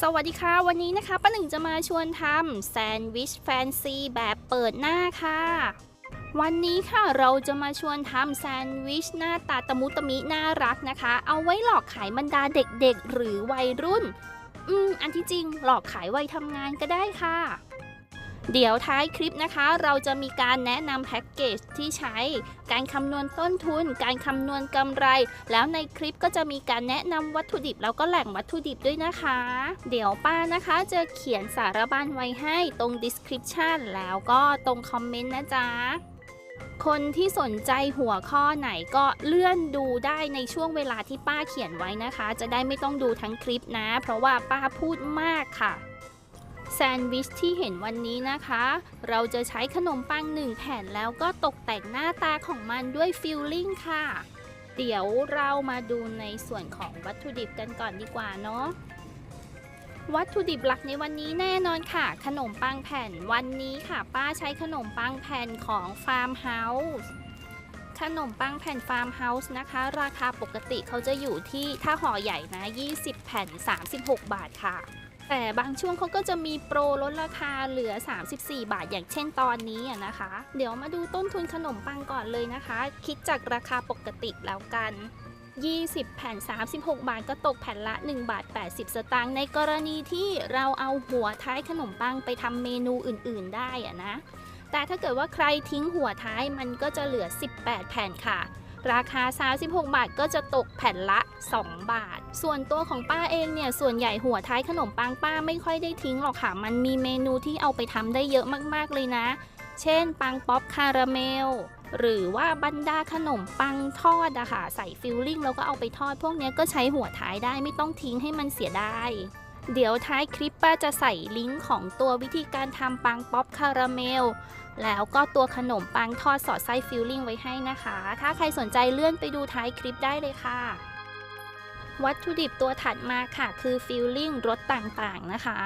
สวัสดีค่ะ วันนี้นะคะป้าหนึ่งจะมาชวนทำแซนด์วิชแฟนซีแบบเปิดหน้าค่ะ วันนี้ค่ะเราจะมาชวนทำแซนด์วิชหน้าตาตะมุตะมิน่ารักนะคะ เอาไว้หลอกขายบรรดาเด็กๆ หรือวัยรุ่น อืม อันที่จริงหลอกขายวัยทำงานก็ได้ค่ะ เดี๋ยวท้ายคลิปนะคะ เราจะมีการแนะนำแพ็กเกจที่ใช้ การคำนวณต้นทุน การคำนวณกำไร แล้วในคลิปก็จะมีการแนะนำวัตถุดิบแล้วก็แหล่งวัตถุดิบด้วยนะคะ เดี๋ยวป้านะคะจะเขียนสารบัญไว้ให้ตรง description แล้วก็ตรงคอมเมนต์นะจ๊ะคนที่สนใจหัวข้อไหนก็เลื่อนดูได้ในช่วงเวลาที่ป้าเขียนไว้นะคะ จะได้ไม่ต้องดูทั้งคลิปนะ เพราะว่าป้าพูดมากค่ะ แซนด์วิชที่เห็นวันนี้นะคะ เราจะใช้ขนมปังหนึ่งแผ่นแล้วก็ตกแต่งหน้าตาของมันด้วยฟิลลิ่งค่ะ เดี๋ยวเรามาดูในส่วนของวัตถุดิบกันก่อนดีกว่าเนาะวัตถุดิบหลักในวันนี้แน่นอนค่ะ ขนมปังแผ่นวันนี้ค่ะ ป้าใช้ขนมปังแผ่นของฟาร์มเฮาส์ขนมปังแผ่นฟาร์มเฮาส์นะคะ ราคาปกติเขาจะอยู่ที่ถ้าห่อใหญ่นะ 20 แผ่น 36 บาทค่ะ แต่บางช่วงเขาก็จะมีโปรลดราคาเหลือ 34 บาทอย่างเช่นตอนนี้นะคะ เดี๋ยวมาดูต้นทุนขนมปังก่อนเลยนะคะ คิดจากราคาปกติแล้วกัน 20 แผ่น 36 บาทก็ตกแผ่นละ 1 บาท 80 สตางค์ในกรณีที่เราเอาหัวท้ายขนมปังไปทำเมนูอื่นๆ ได้อะนะ แต่ถ้าเกิดว่าใครทิ้งหัวท้ายมันก็จะเหลือ 18 แผ่นค่ะ ราคา 36 บาทก็จะตกแผ่นละ 2 บาท ส่วนตัวของป้าเองเนี่ย ส่วนใหญ่หัวท้ายขนมปังป้าไม่ค่อยได้ทิ้งหรอกค่ะ มันมีเมนูที่เอาไปทำได้เยอะมากๆเลยนะ เช่น ปังป๊อปคาราเมล หรือว่าบรรดาขนมปังทอดอะค่ะ ใส่ฟิลลิ่งแล้วก็เอาไปทอด พวกนี้ก็ใช้หัวท้ายได้ไม่ต้องทิ้งให้มันเสียดาย เดี๋ยวท้ายคลิปป้าจะใส่ลิงก์ของตัววิธีการทำปังป๊อปคาราเมล แล้วก็ตัวขนมปังทอดสอดไส้ฟิลลิ่งไว้ให้นะคะ ถ้าใครสนใจเลื่อนไปดูท้ายคลิปได้เลยค่ะ วัตถุดิบตัวถัดมาค่ะ คือฟิลลิ่งรสต่างๆนะคะ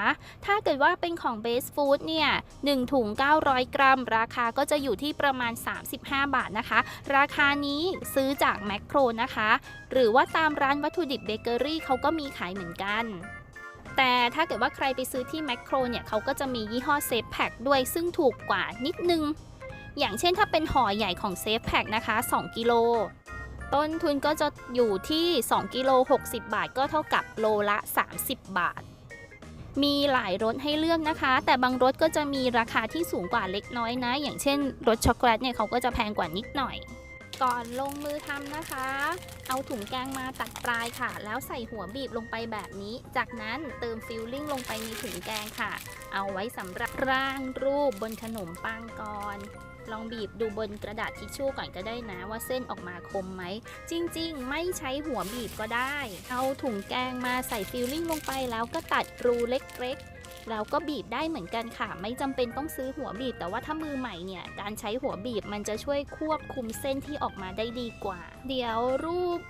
ถ้าเกิดว่าเป็นของเบสฟู้ดเนี่ย1ถุง 900 กรัม ราคาก็จะอยู่ที่ประมาณ 35 บาทนะคะ ราคานี้ซื้อจากแมคโครนะคะ หรือว่าตามร้านวัตถุดิบเบเกอรี่เขาก็มีขายเหมือนกัน แต่ถ้าเกิดว่าใครไปซื้อที่แมคโครเนี่ยเขาก็จะมียี่ห้อเซฟแพ็คด้วยซึ่งถูกกว่านิดนึง อย่างเช่นถ้าเป็นห่อใหญ่ของเซฟแพ็คนะคะ 2 กิโล ต้นทุนก็จะอยู่ที่ 2 กิโล 60 บาท ก็เท่ากับโลละ 30 บาท มีหลายรสให้เลือกนะคะ แต่บางรสก็จะมีราคาที่สูงกว่าเล็กน้อยนะ อย่างเช่นรสช็อกโกแลตเนี่ยเขาก็จะแพงกว่านิดหน่อย ก่อนลงมือทำนะคะ เอาถุงแกงมาตัดปลายค่ะ แล้วใส่หัวบีบลงไปแบบนี้ จากนั้นเติมฟิลลิ่งลงไปในถุงแกงค่ะ เอาไว้สำหรับร่างรูปบนขนมปังก่อน ลองบีบดูบนกระดาษทิชชู่ก่อนก็ได้นะ ว่าเส้นออกมาคมไหม จริง ๆ ไม่ใช้หัวบีบก็ได้ เอาถุงแกงมาใส่ฟิลลิ่งลงไปแล้วก็ตัดรูเล็ก ๆ แล้วก็บีบได้เหมือนกันค่ะ ไม่จำเป็นต้องซื้อหัวบีบ แต่ว่าถ้ามือใหม่เนี่ยการใช้หัวบีบมันจะช่วยควบคุมเส้นที่ออกมาได้ดีกว่า เดี๋ยวรูป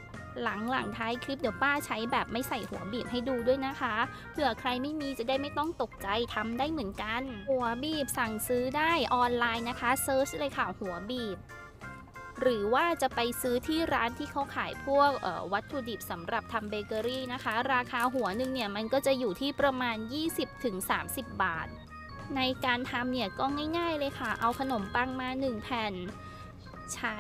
หลังหลังท้ายคลิปเดี๋ยวป้าใช้แบบไม่ใส่หัวบีบให้ดูด้วยนะคะ เผื่อใครไม่มีจะได้ไม่ต้องตกใจทำได้เหมือนกัน หัวบีบสั่งซื้อได้ออนไลน์นะคะเซิร์ชเลยค่ะหัวบีบ หรือว่าจะไปซื้อที่ร้านที่เขาขายพวกวัตถุดิบสำหรับทำเบเกอรี่นะคะ ราคาหัวหนึ่งเนี่ยมันก็จะอยู่ที่ประมาณ 20-30 บาท ในการทำเนี่ยก็ง่ายๆเลยค่ะ เอาขนมปังมา 1 แผ่น ใช้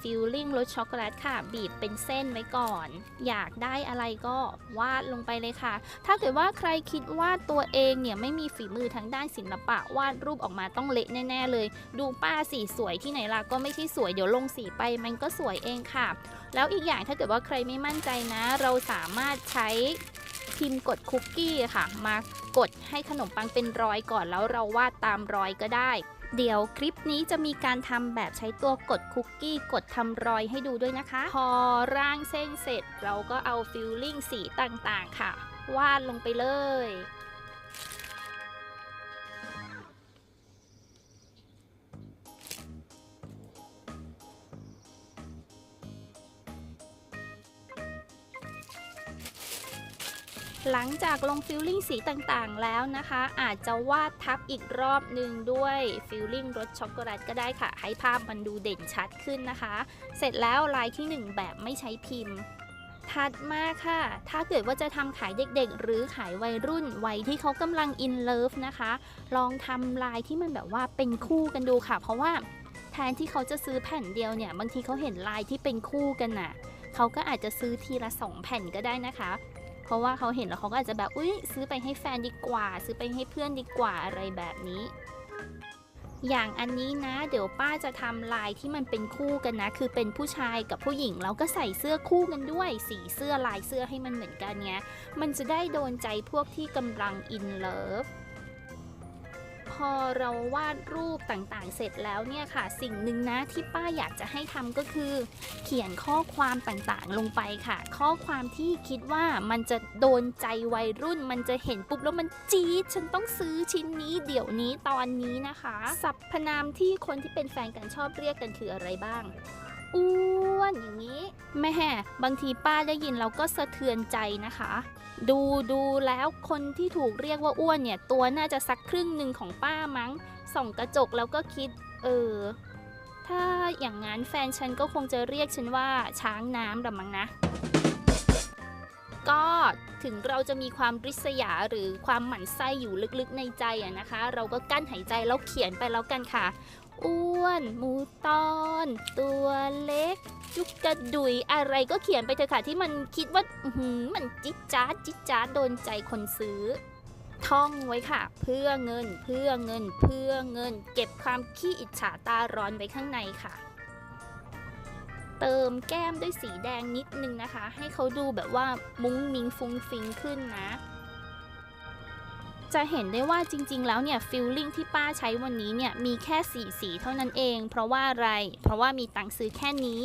ฟิลลิ่งรสช็อกโกแลตค่ะ บีบเป็นเส้นไว้ก่อน อยากได้อะไรก็วาดลงไปเลยค่ะ ถ้าเกิดว่าใครคิดว่าตัวเองเนี่ยไม่มีฝีมือทางด้านศิลปะวาดรูปออกมาต้องเละแน่ ๆ เลย ดูป้าสีสวยที่ไหนล่ะก็ไม่ใช่สวยเดี๋ยวลงสีไปมันก็สวยเองค่ะ แล้วอีกอย่างถ้าเกิดว่าใครไม่มั่นใจนะ เราสามารถใช้พิมพ์กดคุกกี้ค่ะ มากดให้ขนมปังเป็นรอยก่อนแล้วเราวาดตามรอยก็ได้เดี๋ยวคลิปนี้จะมีการทำแบบใช้ตัวกดคุกกี้กดทำรอยให้ดูด้วยนะคะ พอร่างเส้นเสร็จเราก็เอาฟิลลิ่งสีต่างๆค่ะ วาดลงไปเลย หลังจากลงฟิลลิ่งสีต่างๆ แล้วนะคะ อาจจะวาดทับอีกรอบหนึ่งด้วยฟิลลิ่งรสช็อกโกแลตก็ได้ค่ะ ให้ภาพมันดูเด่นชัดขึ้นนะคะ เสร็จแล้วลายที่ 1 แบบไม่ใช้พิมพ์ ถัดมาค่ะ ถ้าเกิดว่าจะทำขายเด็กๆ หรือขายวัยรุ่นวัยที่เขากำลังอินเลิฟนะคะ ลองทำลายที่มันแบบว่าเป็นคู่กันดูค่ะ เพราะว่าแทนที่เขาจะซื้อแผ่นเดียวเนี่ย บางทีเขาเห็นลายที่เป็นคู่กันน่ะเขาก็อาจจะซื้อทีละ 2 แผ่นก็ได้นะคะ เพราะว่าเขาเห็นแล้วเขาก็อาจจะแบบอุ้ยซื้อไปให้แฟนดีกว่า ซื้อไปให้เพื่อนดีกว่าอะไรแบบนี้ อย่างอันนี้นะ เดี๋ยวป้าจะทำลายที่มันเป็นคู่กันนะ คือเป็นผู้ชายกับผู้หญิงแล้วก็ใส่เสื้อคู่กันด้วย สีเสื้อลายเสื้อให้มันเหมือนกันเนี้ยมันจะได้โดนใจพวกที่กำลังอินเลิฟ พอเราวาดรูปต่างๆ เสร็จแล้วเนี่ยค่ะ สิ่งหนึ่งนะที่ป้าอยากจะให้ทำก็คือ เขียนข้อความต่างๆ ลงไปค่ะ ข้อความที่คิดว่ามันจะโดนใจวัยรุ่น มันจะเห็นปุ๊บแล้วมันจี๊ดฉันต้องซื้อชิ้นนี้เดี๋ยวนี้ตอนนี้นะคะสรรพนามที่คนที่เป็นแฟนกันชอบเรียกกันคืออะไรบ้าง อ้วนอย่างนี้แม่บางทีป้าได้ยินเราก็สะเทือนใจนะคะ ดูดูแล้วคนที่ถูกเรียกว่าอ้วนเนี่ย ตัวน่าจะสักครึ่งหนึ่งของป้ามั้งส่องกระจกแล้วก็คิด เออ ถ้าอย่างนั้นแฟนฉันก็คงจะเรียกฉันว่าช้างน้ำละมั้งนะ ก็ถึงเราจะมีความริษยาหรือความหมั่นไส้อยู่ลึกๆในใจอะนะคะ เราก็กั้นหายใจแล้วเขียนไปแล้วกันค่ะ อ้วน หมูตอน ตัวเล็ก จุกกระดุยอะไรก็เขียนไปเถอะค่ะที่มันคิดว่าหือมันจิ๊จ๊าดจิ๊จ๊าดโดนใจคนซื้อ ท่องไว้ค่ะ เพื่อเงิน เพื่อเงิน เพื่อเงิน เก็บความขี้อิจฉาตาร้อนไว้ข้างในค่ะ เติมแก้มด้วยสีแดงนิดนึงนะคะ ให้เขาดูแบบว่ามุ้งมิงฟุ้งฟิงขึ้นนะ จะเห็นได้ว่าจริงๆ แล้วเนี่ยฟิลลิ่งที่ป้าใช้วันนี้เนี่ยมีแค่สีสีเท่านั้นเอง เพราะว่าอะไร เพราะว่ามีตังค์ซื้อแค่นี้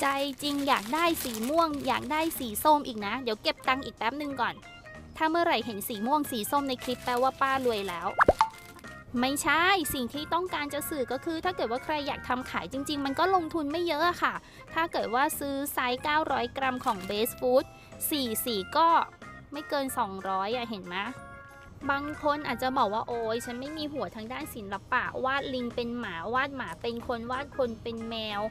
ใจจริงอยากได้สีม่วง อยากได้สีส้มอีกนะ เดี๋ยวเก็บตังค์อีกแป๊บหนึ่งก่อน ถ้าเมื่อไหร่เห็นสีม่วงสีส้มในคลิปแปลว่าป้ารวยแล้วไม่ใช่สิ่งที่ต้องการจะสื่อก็คือ ถ้าเกิดว่าใครอยากทำขายจริง ๆ มันก็ลงทุนไม่เยอะอะค่ะ ถ้าเกิดว่าซื้อไซส์ 900 กรัมของ Base Food 4สีก็ ไม่เกิน 200อะเห็นไหมบางคนอาจจะบอกว่าโอ้ยฉันไม่มีหัวทางด้านศิลปะวาดลิงเป็นหมาวาดหมาเป็นคนวาดคนเป็นแมว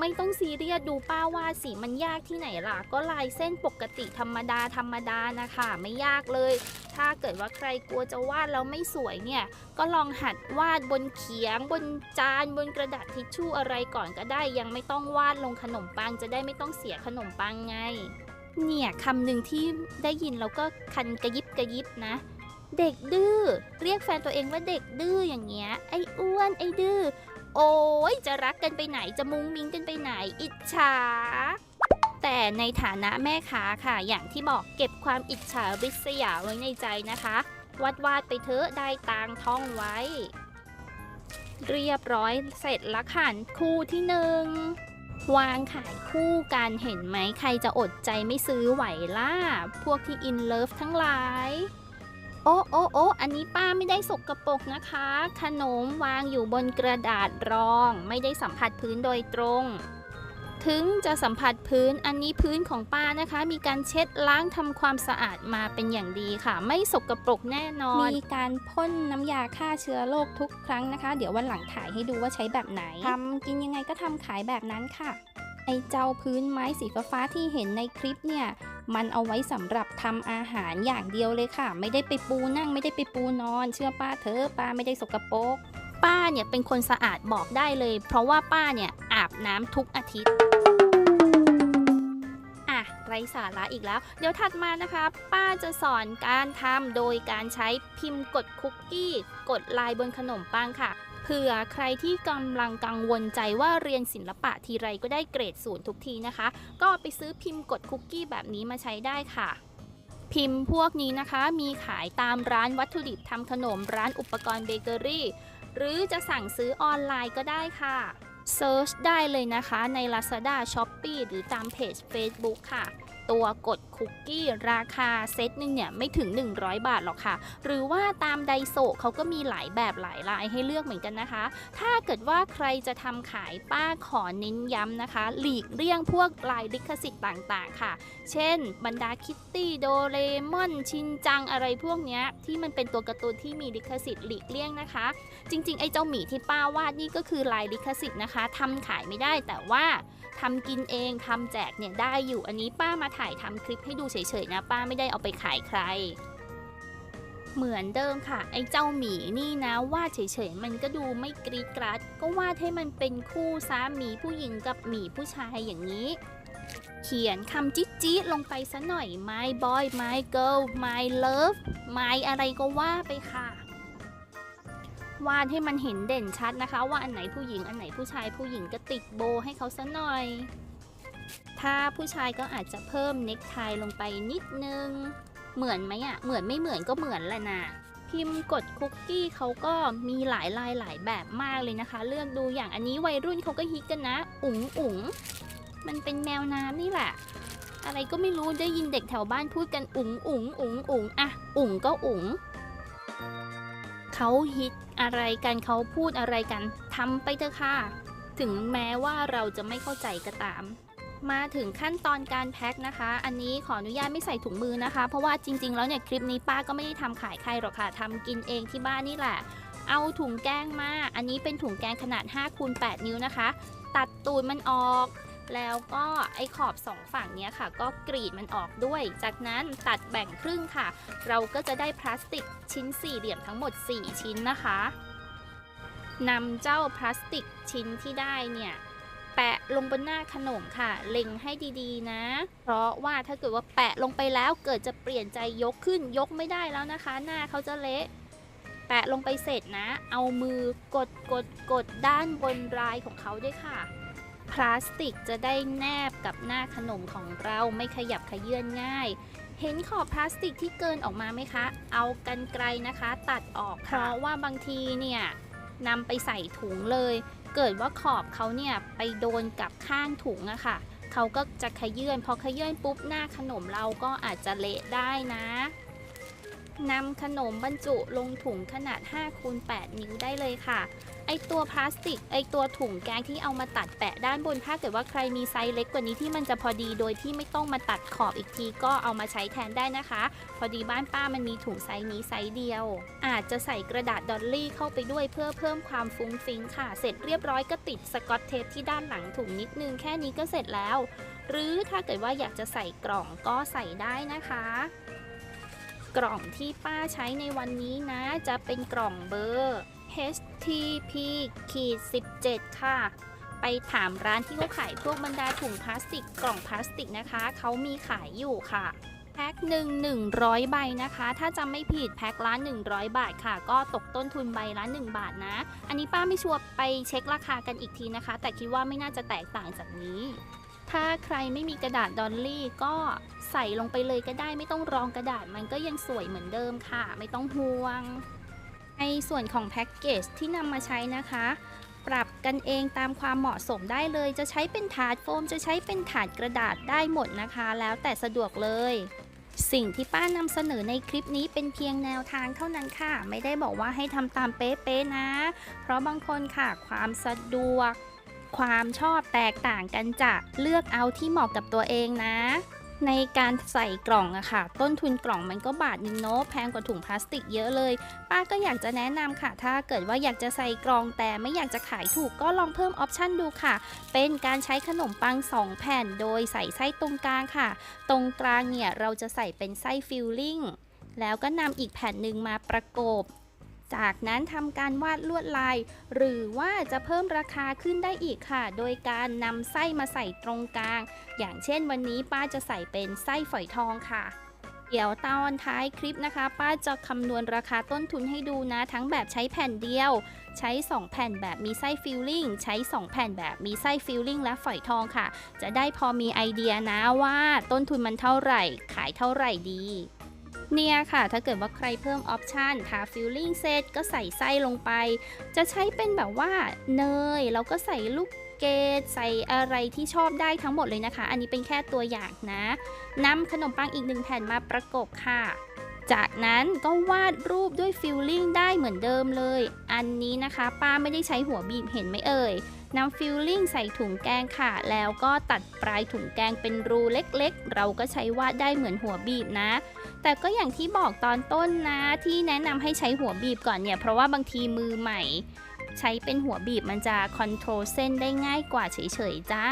ไม่ต้องซีเรียสดูป้าวาดสีมันยากที่ไหนล่ะ ก็ลายเส้นปกติธรรมดาธรรมดานะคะ ไม่ยากเลย ถ้าเกิดว่าใครกลัวจะวาดแล้วไม่สวยเนี่ย ก็ลองหัดวาดบนเขียง บนจานบนกระดาษทิชชู่อะไรก่อนก็ได้ ยังไม่ต้องวาดลงขนมปังจะได้ไม่ต้องเสียขนมปังไง เนี่ยคำหนึ่งที่ได้ยินแล้วก็คันกระยิบกระยิบนะ เด็กดื้อเรียกแฟนตัวเองว่าเด็กดื้ออย่างเงี้ย ไอ้อ้วนไอ้ดื้อโอ้ยจะรักกันไปไหนจะมุ้งมิ้งกันไปไหน อิจฉา แต่ในฐานะแม่ค้าค่ะ อย่างที่บอกเก็บความอิจฉาริษยาไว้ในใจนะคะ วาดวาดๆไปเถอะได้ตางท่องไว้ เรียบร้อยเสร็จล้วค่ะคู่ที่หนึ่ง วางขายคู่กันเห็นไหมใครจะอดใจไม่ซื้อไหวล่ะ พวกที่อินเลิฟทั้งหลาย โอ้โอ้โอ้อันนี้ป้าไม่ได้สกรปรกนะคะ ขนมวางอยู่บนกระดาษรอง ไม่ได้สัมผัสพื้นโดยตรง ถึงจะสัมผัสพื้นอันนี้พื้นของป้านะคะ มีการเช็ดล้างทำความสะอาดมาเป็นอย่างดีค่ะ ไม่สกรปรกแน่นอน มีการพ่นน้ำยาฆ่าเชื้อโรคทุกครั้งนะคะ เดี๋ยววันหลังถ่ายให้ดูว่าใช้แบบไหนทำกินยังไงก็ทำขายแบบนั้นค่ะไอเจ้าพื้นไม้สีฟ้าๆที่เห็นในคลิปเนี่ยมันเอาไว้สำหรับทำอาหารอย่างเดียวเลยค่ะ ไม่ได้ไปปูนั่งไม่ได้ไปปูนอน เชื่อป้าเถอะป้าไม่ได้สกรปรกป้าเนี่ยเป็นคนสะอาดบอกได้เลย เพราะว่าป้าเนี่ยอาบน้ำทุกอาทิตย์อะ ไร้สาระอีกแล้ว เดี๋ยวถัดมานะคะ ป้าจะสอนการทำโดยการใช้พิมพ์กดคุกกี้ กดลายบนขนมปังค่ะเผื่อใครที่กำลังกังวลใจว่าเรียนศิลปะทีไรก็ได้เกรดศูนย์ทุกทีนะคะ ก็ไปซื้อพิมพ์กดคุกกี้แบบนี้มาใช้ได้ค่ะ พิมพ์พวกนี้นะคะ มีขายตามร้านวัตถุดิบทำขนมร้านอุปกรณ์เบเกอรี่ หรือจะสั่งซื้อออนไลน์ก็ได้ค่ะ เซิร์ชได้เลยนะคะใน Lazada, Shopee หรือตามเพจ Facebook ค่ะ ตัวกดคุกกี้ราคาเซตหนึ่งเนี่ยไม่ถึง 100 บาทหรอกค่ะ หรือว่าตามไดโซเขาก็มีหลายแบบหลายลายให้เลือกเหมือนกันนะคะ ถ้าเกิดว่าใครจะทำขายป้าขอเน้นย้ำนะคะ หลีกเลี่ยงพวกลายลิขสิทธิ์ต่างๆ ค่ะ เช่น บรรดาคิตตี้โดเรมอนชินจังอะไรพวกนี้ที่มันเป็นตัวการ์ตูนที่มีลิขสิทธิ์หลีกเลี่ยงนะคะ จริงๆ ไอ้เจ้าหมีที่ป้าวาดนี่ก็คือลายลิขสิทธิ์นะคะทำขายไม่ได้แต่ว่าทำกินเองทำแจกเนี่ยได้อยู่อันนี้ป้ามาถ่ายทำคลิปให้ดูเฉยๆนะ ป้าไม่ได้เอาไปขายใครเหมือนเดิมค่ะ ไอ้เจ้าหมีนี่นะวาดเฉยๆ มันก็ดูไม่กรีดกรัด ก็วาดให้มันเป็นคู่ซะหมีผู้หญิงกับหมีผู้ชายอย่างนี้ ขียนคำจิ๊ดจีลงไปซะหน่อย my boy my girl my love my อะไรก็ว่าไปค่ะ วาดให้มันเห็นเด่นชัดนะคะ ว่าอันไหนผู้หญิงอันไหนผู้ชายผู้หญิงก็ติดโบให้เขาซะหน่อย ถ้าผู้ชายก็อาจจะเพิ่มเน็กไทลงไปนิดนึง เหมือนไหมอะ่ะเหมือนไม่เหมือนก็เหมือนแหละนะพิมพ์กดคุกกี้เขาก็มีหลายลายหลายแบบมากเลยนะคะ เลือกดูอย่างอันนี้วัยรุ่นเขาก็ฮิตกันนะ อุ๋งอุ๋ง มันเป็นแมวน้ำนี่แหละ อะไรก็ไม่รู้ได้ยินเด็กแถวบ้านพูดกันอุ๋งอุ๋งอุ๋งอุ๋งอะอุ๋งก็อุ๋งเขาฮิตอะไรกันเขาพูดอะไรกันทำไปเถอะค่ะ ถึงแม้ว่าเราจะไม่เข้าใจก็ตาม มาถึงขั้นตอนการแพ็คนะคะ อันนี้ขออนุญาตไม่ใส่ถุงมือนะคะ เพราะว่าจริง ๆ แล้วเนี่ยคลิปนี้ป้าก็ไม่ได้ทำขายใครหรอกค่ะทำกินเองที่บ้านนี่แหละ เอาถุงแกงมา อันนี้เป็นถุงแกงขนาด5คูณ8นิ้วนะคะ ตัดตูดมันออก แล้วก็ไอขอบสองฝั่งเนี้ยค่ะ ก็กรีดมันออกด้วย จากนั้นตัดแบ่งครึ่งค่ะ เราก็จะได้พลาสติกชิ้นสี่เหลี่ยมทั้งหมด 4 ชิ้นนะคะนำเจ้าพลาสติกชิ้นที่ได้เนี่ยแปะลงบนหน้าขนมค่ะ เล็งให้ดีๆนะ เพราะว่าถ้าเกิดว่าแปะลงไปแล้วเกิดจะเปลี่ยนใจยกขึ้นยกไม่ได้แล้วนะคะ หน้าเขาจะเละแปะลงไปเสร็จนะ เอามือกดกดกดด้านบนรายของเขาด้วยค่ะ พลาสติกจะได้แนบกับหน้าขนมของเราไม่ขยับขยื่นง่าย เห็นขอบพลาสติกที่เกินออกมาไหมคะ เอากันไกลนะคะ ตัดออกเพราะว่าบางทีเนี่ยนำไปใส่ถุงเลย เกิดว่าขอบเขาเนี่ยไปโดนกับข้างถุงอะค่ะเขาก็จะขยื่นพอขยื่นปุ๊บหน้าขนมเราก็อาจจะเละได้นะนำขนมบรรจุลงถุงขนาด5คูณ8นิ้วได้เลยค่ะ ไอตัวพลาสติกไอตัวถุงแกงที่เอามาตัดแปะด้านบน ถ้าเกิดว่าใครมีไซส์เล็กกว่านี้ที่มันจะพอดีโดยที่ไม่ต้องมาตัดขอบอีกทีก็เอามาใช้แทนได้นะคะ พอดีบ้านป้ามันมีถุงไซส์นี้ไซส์เดียว อาจจะใส่กระดาษดอลลี่เข้าไปด้วยเพื่อเพิ่มความฟุ้งฟิ้งค่ะ เสร็จเรียบร้อยก็ติดสกอตเทปที่ด้านหลังถุงนิดนึงแค่นี้ก็เสร็จแล้ว หรือถ้าเกิดว่าอยากจะใส่กล่องก็ใส่ได้นะคะกล่องที่ป้าใช้ในวันนี้นะ จะเป็นกล่องเบอร์ HTP ขีด17 ค่ะ ไปถามร้านที่เขาขายพวกบรรดาถุงพลาสติกกล่องพลาสติกนะคะ เขามีขายอยู่ค่ะ แพ็คหนึ่ง100ใบนะคะ ถ้าจำไม่ผิดแพ็คละ100บาทค่ะ ก็ตกต้นทุนใบละ1บาทนะ อันนี้ป้าไม่ชัวร์ไปเช็คราคากันอีกทีนะคะ แต่คิดว่าไม่น่าจะแตกต่างจากนี้ถ้าใครไม่มีกระดาษดอลลี่ก็ใส่ลงไปเลยก็ได้ไม่ต้องรองกระดาษมันก็ยังสวยเหมือนเดิมค่ะ ไม่ต้องห่วง ส่วนของแพ็กเกจที่นำมาใช้นะคะ ปรับกันเองตามความเหมาะสมได้เลย จะใช้เป็นถาดโฟม จะใช้เป็นถาดกระดาษได้หมดนะคะ แล้วแต่สะดวกเลยสิ่งที่ป้านำเสนอในคลิปนี้เป็นเพียงแนวทางเท่านั้นค่ะ ไม่ได้บอกว่าให้ทำตามเป๊ะๆนะ เพราะบางคนค่ะความสะดวก ความชอบแตกต่างกันจะเลือกเอาที่เหมาะกับตัวเองนะ ในการใส่กล่องอะค่ะ ต้นทุนกล่องมันก็บาทนึงเนาะแพงกว่าถุงพลาสติกเยอะเลย ป้าก็อยากจะแนะนำค่ะ ถ้าเกิดว่าอยากจะใส่กล่องแต่ไม่อยากจะขายถูกก็ลองเพิ่มออปชันดูค่ะ เป็นการใช้ขนมปัง 2 แผ่นโดยใส่ไส้ตรงกลางค่ะ ตรงกลางเนี่ยเราจะใส่เป็นไส้ฟิลลิ่งแล้วก็นำอีกแผ่นหนึ่งมาประกบ จากนั้นทำการวาดลวดลาย หรือว่าจะเพิ่มราคาขึ้นได้อีกค่ะ โดยการนำไส้มาใส่ตรงกลาง อย่างเช่นวันนี้ป้าจะใส่เป็นไส้ฝอยทองค่ะเดี๋ยวตอนท้ายคลิปนะคะ ป้าจะคำนวณราคาต้นทุนให้ดูนะ ทั้งแบบใช้แผ่นเดียว ใช้ 2 แผ่นแบบมีไส้ฟิลลิ่งใช้ 2 แผ่นแบบมีไส้ฟิลลิ่งและฝอยทองค่ะ จะได้พอมีไอเดียนะว่าต้นทุนมันเท่าไหร่ ขายเท่าไหร่ดี เนี่ยค่ะ ถ้าเกิดว่าใครเพิ่มออปชันทาฟิลลิ่งเซตก็ใส่ไส้ลงไป จะใช้เป็นแบบว่าเนยแล้วก็ใส่ลูกเกตใส่อะไรที่ชอบได้ทั้งหมดเลยนะคะ อันนี้เป็นแค่ตัวอย่างนะนำขนมปังอีกหนึ่งแผ่นมาประกบค่ะ จากนั้นก็วาดรูปด้วยฟิลลิ่งได้เหมือนเดิมเลย อันนี้นะคะ ป้าไม่ได้ใช้หัวบีบเห็นไหมเอ่ย นำฟิลลิ่งใส่ถุงแกงค่ะ แล้วก็ตัดปลายถุงแกงเป็นรูเล็กๆ เราก็ใช้วาดได้เหมือนหัวบีบนะ แต่ก็อย่างที่บอกตอนต้นนะ ที่แนะนำให้ใช้หัวบีบก่อนเนี่ย เพราะว่าบางทีมือใหม่ ใช้เป็นหัวบีบมันจะคอนโทรลเส้นได้ง่ายกว่าเฉยๆจ้า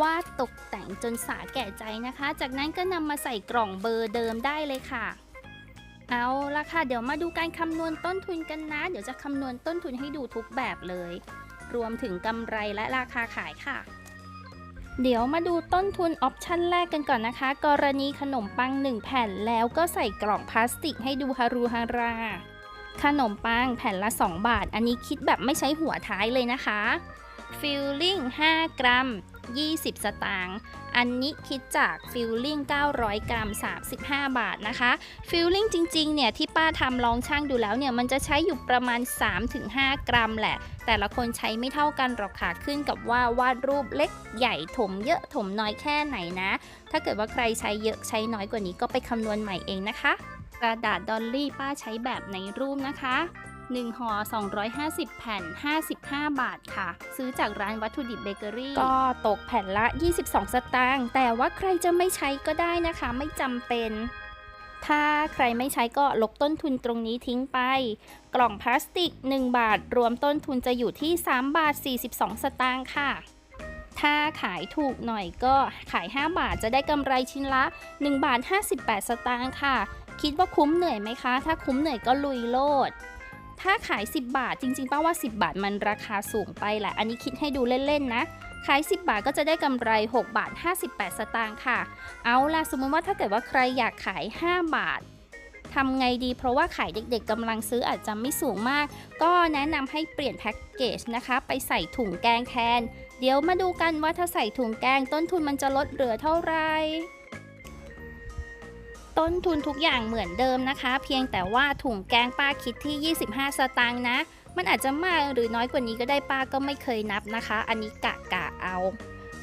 วาดตกแต่งจนสาแก่ใจนะคะ จากนั้นก็นำมาใส่กล่องเบอร์เดิมได้เลยค่ะเอาละค่ะ เดี๋ยวมาดูการคำนวณต้นทุนกันนะ เดี๋ยวจะคำนวณต้นทุนให้ดูทุกแบบเลย รวมถึงกำไรและราคาขายค่ะ เดี๋ยวมาดูต้นทุนออปชันแรกกันก่อนนะคะ กรณีขนมปัง 1 แผ่นแล้วก็ใส่กล่องพลาสติกให้ดูฮารูฮารา ขนมปังแผ่นละ 2 บาท อันนี้คิดแบบไม่ใช้หัวท้ายเลยนะคะฟิลลิ่ง 5 กรัม 20 สตางค์ อันนี้คิดจากฟิลลิ่ง 900 กรัม 35 บาทนะคะ ฟิลลิ่งจริงๆ เนี่ยที่ป้าทำลองช่างดูแล้วเนี่ยมันจะใช้อยู่ประมาณ 3-5 กรัมแหละ แต่ละคนใช้ไม่เท่ากันหรอกค่ะ ขึ้นกับว่าวาดรูปเล็กใหญ่ถมเยอะถมน้อยแค่ไหนนะ ถ้าเกิดว่าใครใช้เยอะใช้น้อยกว่านี้ก็ไปคำนวณใหม่เองนะคะ กระดาษดอลลี่ป้าใช้แบบในรูปนะคะ 1ห่อ250 แผ่น 55 บาทค่ะ ซื้อจากร้านวัตถุดิบเบเกอรี่ ก็ตกแผ่นละ 22 สตางค์แต่ว่าใครจะไม่ใช้ก็ได้นะคะ ไม่จำเป็น ถ้าใครไม่ใช้ก็ลบต้นทุนตรงนี้ทิ้งไป กล่องพลาสติก 1 บาท รวมต้นทุนจะอยู่ที่ 3 บาท 42 สตางค์ค่ะถ้าขายถูกหน่อยก็ขาย 5 บาทจะได้กำไรชิ้นละ 1 บาท 58 สตางค์ค่ะ คิดว่าคุ้มเหนื่อยไหมคะ ถ้าคุ้มเหนื่อยก็ลุยโลด ถ้าขาย 10 บาทจริงๆป้าว่า 10 บาทมันราคาสูงไปแหละ อันนี้คิดให้ดูเล่นๆนะ ขาย 10 บาทก็จะได้กำไร 6 บาท 58 สตางค์ค่ะ เอาล่ะสมมติว่าถ้าเกิดว่าใครอยากขาย 5 บาททำไงดีเพราะว่าขายเด็กๆกำลังซื้ออาจจะไม่สูงมาก ก็แนะนำให้เปลี่ยนแพ็กเกจนะคะ ไปใส่ถุงแกงแทน เดี๋ยวมาดูกันว่าถ้าใส่ถุงแกงต้นทุนมันจะลดเหลือเท่าไหร่ ต้นทุนทุกอย่างเหมือนเดิมนะคะ เพียงแต่ว่าถุงแกงป้าคิดที่ 25 สตางค์นะ มันอาจจะมากหรือน้อยกว่านี้ก็ได้ป้าก็ไม่เคยนับนะคะ อันนี้กะกะเอา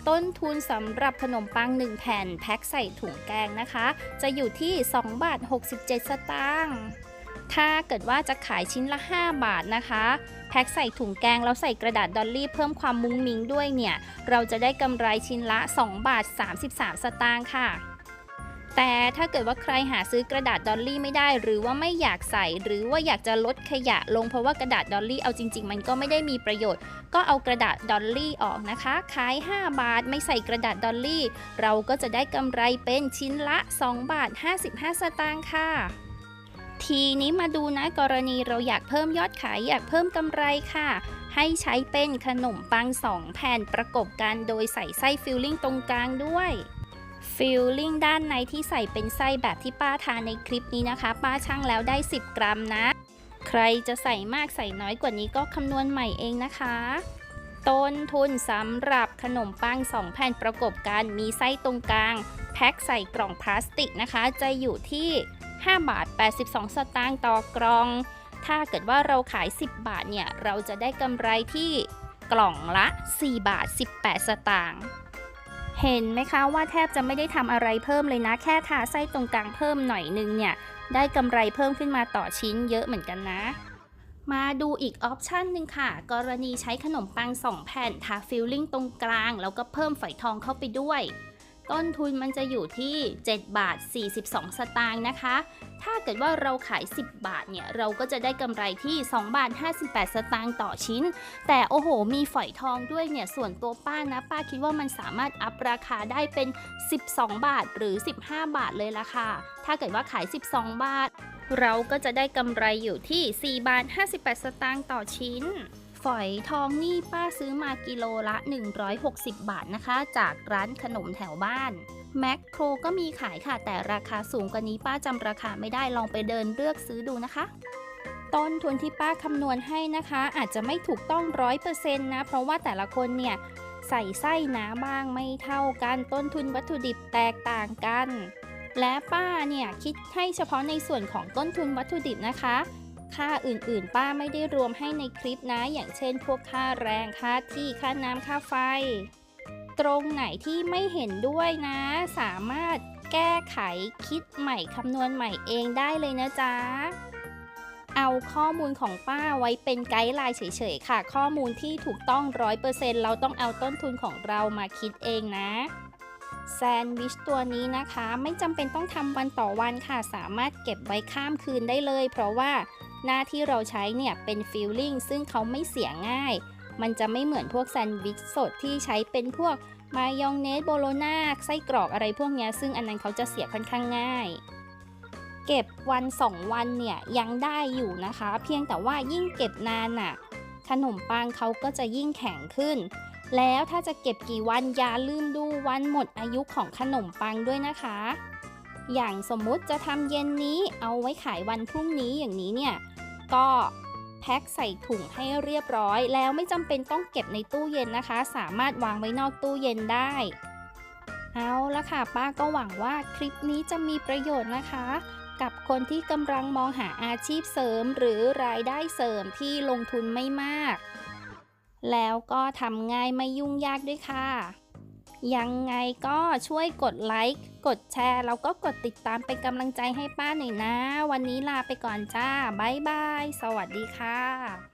ต้นทุนสำหรับขนมปัง 1 แผ่นแพ็คใส่ถุงแกงนะคะ จะอยู่ที่2บาท67 สตางค์ถ้าเกิดว่าจะขายชิ้นละ 5 บาทนะคะ แพ็คใส่ถุงแกงแล้วใส่กระดาษดอลลี่เพิ่มความมุ้งมิ้งด้วยเนี่ย เราจะได้กำไรชิ้นละ 2 บาท 33 สตางค์ค่ะ แต่ถ้าเกิดว่าใครหาซื้อกระดาษดอลลี่ไม่ได้ หรือว่าไม่อยากใส่ หรือว่าอยากจะลดขยะลงเพราะว่ากระดาษดอลลี่เอาจริง ๆ มันก็ไม่ได้มีประโยชน์ ก็เอากระดาษดอลลี่ออกนะคะ ขาย 5 บาทไม่ใส่กระดาษดอลลี่ เราก็จะได้กำไรเป็นชิ้นละ 2 บาท 55 สตางค์ค่ะทีนี้มาดูนะกรณีเราอยากเพิ่มยอดขายอยากเพิ่มกำไรค่ะ ให้ใช้เป็นขนมปัง 2 แผ่นประกบกันโดยใส่ไส้ฟิลลิ่งตรงกลางด้วย ฟิลลิ่งด้านในที่ใส่เป็นไส้แบบที่ป้าทานในคลิปนี้นะคะ ป้าช่างแล้วได้ 10 กรัมนะ ใครจะใส่มากใส่น้อยกว่านี้ก็คำนวณใหม่เองนะคะ ต้นทุนสำหรับขนมปัง 2 แผ่นประกบกันมีไส้ตรงกลาง แพ็คใส่กล่องพลาสติกนะคะ จะอยู่ที่ 5 บาท 82 สตางค์ต่อกล่อง ถ้าเกิดว่าเราขาย 10 บาทเนี่ย เราจะได้กำไรที่กล่องละ 4 บาท 18 สตางค์ เห็นไหมคะว่าแทบจะไม่ได้ทำอะไรเพิ่มเลยนะ แค่ทาไส้ตรงกลางเพิ่มหน่อยนึงเนี่ย ได้กำไรเพิ่มขึ้นมาต่อชิ้นเยอะเหมือนกันนะ มาดูอีกออปชันหนึ่งค่ะ กรณีใช้ขนมปัง 2 แผ่นทาฟิลลิ่งตรงกลาง แล้วก็เพิ่มฝอยทองเข้าไปด้วย ต้นทุนมันจะอยู่ที่ 7 บาท 42 สตางค์นะคะ ถ้าเกิดว่าเราขาย 10 บาทเนี่ย เราก็จะได้กำไรที่ 2 บาท 58 สตางค์ต่อชิ้น แต่โอ้โห มีฝอยทองด้วยเนี่ย ส่วนตัวป้านะ ป้าคิดว่ามันสามารถอัพราคาได้เป็น 12 บาทหรือ 15 บาทเลยละค่ะ ถ้าเกิดว่าขาย 12 บาท เราก็จะได้กำไรอยู่ที่ 4 บาท 58 สตางค์ต่อชิ้น ฝอยทองนี่ป้าซื้อมากิโลละ 160 บาทนะคะ จากร้านขนมแถวบ้านแมคโครก็มีขายค่ะ แต่ราคาสูงกว่านี้ป้าจำราคาไม่ได้ลองไปเดินเลือกซื้อดูนะคะ ต้นทุนที่ป้าคำนวณให้นะคะ อาจจะไม่ถูกต้องร้อยเปอร์เซ็นต์นะ เพราะว่าแต่ละคนเนี่ยใส่ไส้หนาบ้างไม่เท่ากันต้นทุนวัตถุดิบแตกต่างกัน และป้าเนี่ยคิดให้เฉพาะในส่วนของต้นทุนวัตถุดิบนะคะ ค่าอื่นๆ ป้าไม่ได้รวมให้ในคลิปนะ อย่างเช่น พวกค่าแรงค่าที่ค่าน้ำค่าไฟ ตรงไหนที่ไม่เห็นด้วยนะ สามารถแก้ไขคิดใหม่คำนวณใหม่เองได้เลยนะจ๊ะเอาข้อมูลของป้าไว้เป็นไกด์ไลน์เฉยๆค่ะ ข้อมูลที่ถูกต้อง100%เราต้องเอาต้นทุนของเรามาคิดเองนะ แซนด์วิชตัวนี้นะคะ ไม่จำเป็นต้องทำวันต่อวันค่ะ สามารถเก็บไว้ข้ามคืนได้เลย เพราะว่า หน้าที่เราใช้เนี่ยเป็นฟิลลิ่งซึ่งเขาไม่เสียง่าย มันจะไม่เหมือนพวกแซนด์วิชสดที่ใช้เป็นพวกมายองเนสโบโลนาไส้กรอกอะไรพวกนี้ซึ่งอันนั้นเขาจะเสียค่อนข้างง่าย เก็บวัน 2 วันเนี่ยยังได้อยู่นะคะ เพียงแต่ว่ายิ่งเก็บนานน่ะขนมปังเขาก็จะยิ่งแข็งขึ้น แล้วถ้าจะเก็บกี่วันอย่าลืมดูวันหมดอายุของขนมปังด้วยนะคะ อย่างสมมุติจะทำเย็นนี้เอาไว้ขายวันพรุ่งนี้อย่างนี้เนี่ย ก็แพ็คใส่ถุงให้เรียบร้อย แล้วไม่จำเป็นต้องเก็บในตู้เย็นนะคะ สามารถวางไว้นอกตู้เย็นได้ เอาละค่ะ ป้าก็หวังว่าคลิปนี้จะมีประโยชน์นะคะ กับคนที่กำลังมองหาอาชีพเสริมหรือรายได้เสริมที่ลงทุนไม่มาก แล้วก็ทำง่ายไม่ยุ่งยากด้วยค่ะ ยังไงก็ช่วยกดไลค์ กดแชร์ แล้วก็กดติดตามเป็นกำลังใจให้ป้าหน่อยนะ วันนี้ลาไปก่อนจ้า บ๊ายบาย สวัสดีค่ะ